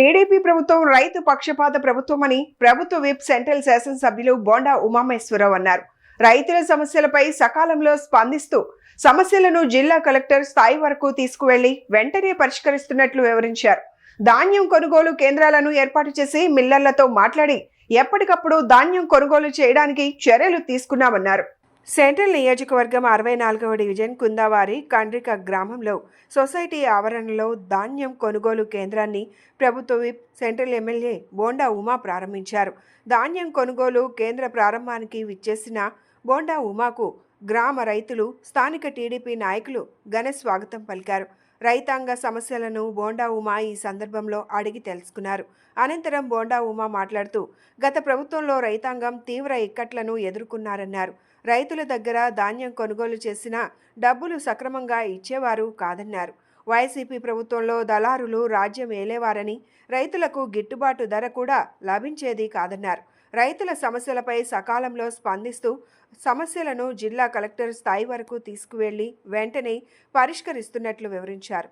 TDP ప్రభుత్వం రైతు పక్షపాత ప్రభుత్వమని ప్రభుత్వ విప్ సెంట్రల్ శాసనసభ్యులు బోండా ఉమామేశ్వరరావు అన్నారు. రైతుల సమస్యలపై సకాలంలో స్పందిస్తూ సమస్యలను జిల్లా కలెక్టర్ స్థాయి వరకు తీసుకువెళ్ళి వెంటనే పరిష్కరిస్తున్నట్లు వివరించారు. ధాన్యం కొనుగోలు కేంద్రాలను ఏర్పాటు చేసి మిల్లర్లతో మాట్లాడి ఎప్పటికప్పుడు ధాన్యం కొనుగోలు చేయడానికి చర్యలు తీసుకున్నామన్నారు. సెంట్రల్ నియోజకవర్గం అరవై నాలుగవ డివిజన్ కుందావారి కండ్రిక గ్రామంలో సొసైటీ ఆవరణలో ధాన్యం కొనుగోలు కేంద్రాన్ని ప్రభుత్వ whip central MLA Bonda Uma ప్రారంభించారు. ధాన్యం కొనుగోలు కేంద్ర ప్రారంభానికి విచ్చేసిన బోండా ఉమాకు గ్రామ రైతులు స్థానిక టీడీపీ నాయకులు ఘన స్వాగతం పలికారు. రైతాంగ సమస్యలను బోండా ఉమా ఈ సందర్భంలో అడిగి తెలుసుకున్నారు. అనంతరం బోండా ఉమా మాట్లాడుతూ గత ప్రభుత్వంలో రైతాంగం తీవ్ర ఇక్కట్లను ఎదుర్కొన్నారన్నారు. రైతుల దగ్గర ధాన్యం కొనుగోలు చేసినా డబ్బులు సక్రమంగా ఇచ్చేవారు కాదన్నారు. వైసీపీ ప్రభుత్వంలో దళారులు రాజ్యం ఏలేవారని రైతులకు గిట్టుబాటు ధర కూడా లభించేది కాదన్నారు. రైతుల సమస్యలపై సకాలంలో స్పందిస్తూ సమస్యలను జిల్లా కలెక్టర్ స్థాయి వరకు తీసుకువెళ్ళి వెంటనే పరిష్కరిస్తున్నట్లు వివరించారు.